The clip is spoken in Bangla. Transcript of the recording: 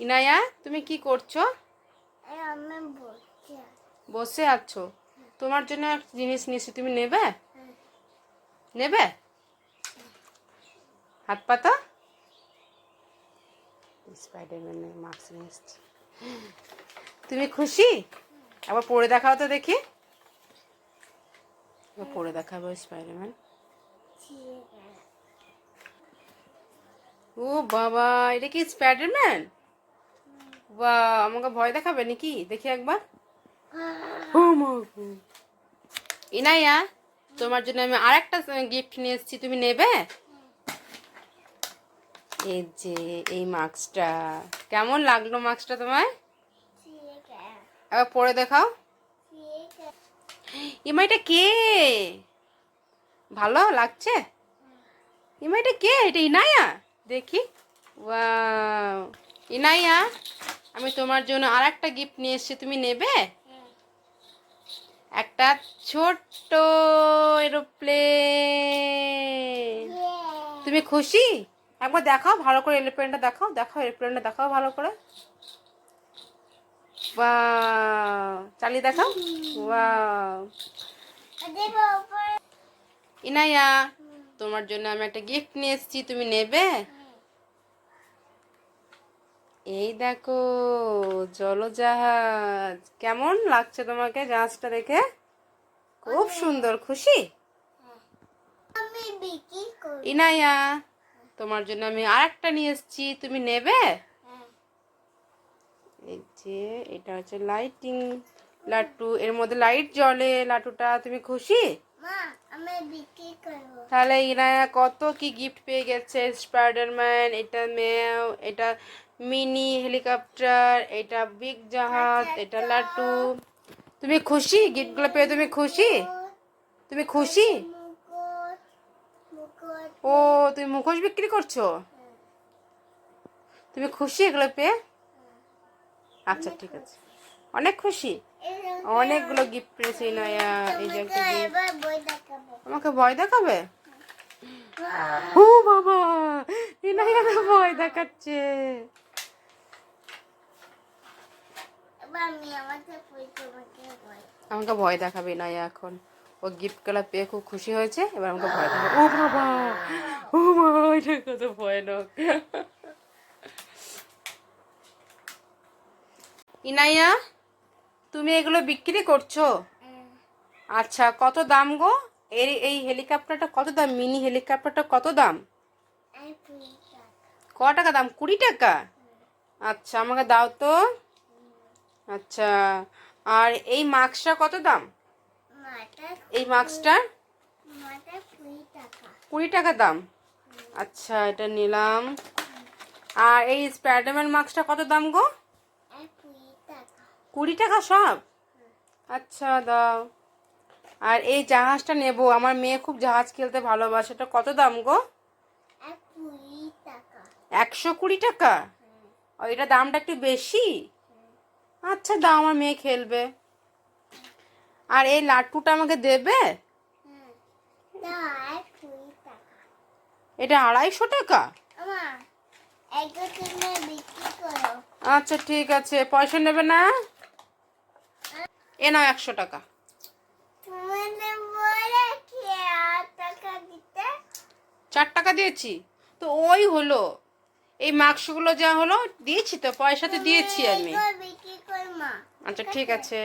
ইনায়া তুমি কি করছ? বসে আছো। তোমার জন্য একটা জিনিস নিয়েছি তুমি নেবে? নেবে? হাত পাতা স্পাইডারম্যানের মাস্ক নিয়ে এসছি। তুমি খুশি? আবার পরে দেখাও তো দেখি। পরে দেখাবো স্পাইডারম্যান ও বাবা এটা কি স্পাইডারম্যান বা আমাকে ভয় দেখাবে নাকি? দেখি একবার। ও ইনাইয়া তোমার জন্য আমি আরেকটা গিফট নিয়ে এসেছি তুমি নেবে? এই যে এই মাস্কটা। কেমন লাগল মাস্কটা তোমায়? একবার পরে দেখাও। ঠিক আছে। ইমা এটা কে? ভালো লাগছে? ইমা এটা কে? এটা ইনায়া দেখি। ইনায়া আমি তোমার জন্য আর একটা গিফট নিয়ে এসেছি তুমি নেবে? একটা ছোট্ট এরোপ্লেন তুমি খুশি? একবার দেখাও ভালো করে এরোপ্লেনটা দেখাও দেখাও এরোপ্লেনটা দেখাও ভালো করে। চালিয়ে দেখাও। ইনায়া তোমার জন্য আমি একটা গিফট নিয়ে এসেছি তুমি নেবে? এই দেখো জলজাহাজ। কেমন লাগছে তোমাকে জাহাজটা দেখে? খুব সুন্দর খুশি? ইনায়া তোমার জন্য আমি আর একটা নিয়ে এসেছি তুমি নেবে? এই যে এটা হচ্ছে লাইটিং লাট্টু। এর মধ্যে লাইট জ্বলে লাট্টুটা তুমি খুশি? তাহলে ইনায়া কত কি গিফট পেয়ে গেছে? স্পাইডারম্যান এটা মেও এটা মিনি হেলিকপ্টার এটা বিগ জাহাজ এটা লাট্টু। তুমি খুশি? গিফটগুলো পেয়ে তুমি খুশি? তুমি খুশি? ও তুমি মুখোশ বিক্রি করছ? তুমি খুশি এগুলো পেয়ে? আচ্ছা ঠিক আছে। অনেক খুশি। অনেকগুলো গিফট পেয়েছে ইনায়া এই যে একটা আমাকে ভয় দেখাবে? ও বাবা! ইনায়া ভয় দেখাচ্ছে। আমাকে ভয় দেখাবে। ইনায়া এখন। ও গিফটগুলা পেয়ে খুব খুশি হয়েছে এবার আমাকে ভয় দেখাবে। ও বাবা! ও বাবা এটা কত ভয়ানক। ইনাইয়া তুমি এগুলো বিক্রি করছ? আচ্ছা কত দাম গো? এই এই হেলিকপ্টারটা কত দাম? মিনি হেলিকপ্টারটা কত দাম? ক টাকা দাম? কুড়ি টাকা? আচ্ছা আমাকে দাও তো। আচ্ছা আর এই মাস্কটা কত দাম? এই মাস্কটার? মাটা কুড়ি টাকা দাম। আচ্ছা এটা নিলাম। আর এই স্প্যাডারম্যান মাস্কটা কত দাম গো? কুড়ি টাকা সব? আচ্ছা দাও। আর এই জাহাজটা নেব। আমার মেয়ে খুব জাহাজ খেলতে ভালোবাসে। এটা কত দাম গো? একশো কুড়ি টাকা? ও এটা দামটা একটু বেশি? আচ্ছা দাও আমার মেয়ে খেলবে। আর এই লাট্টুটা আমাকে দেবে? এটা আড়াইশো টাকা? আচ্ছা ঠিক আছে। পয়সা নেবে না? এ নাও একশো টাকা। চার টাকা দিয়েছি। তো ওই হলো। এই মাস্কগুলো যা হলো দিয়েছি তো পয়সা তো দিয়েছি আমি। আচ্ছা ঠিক আছে।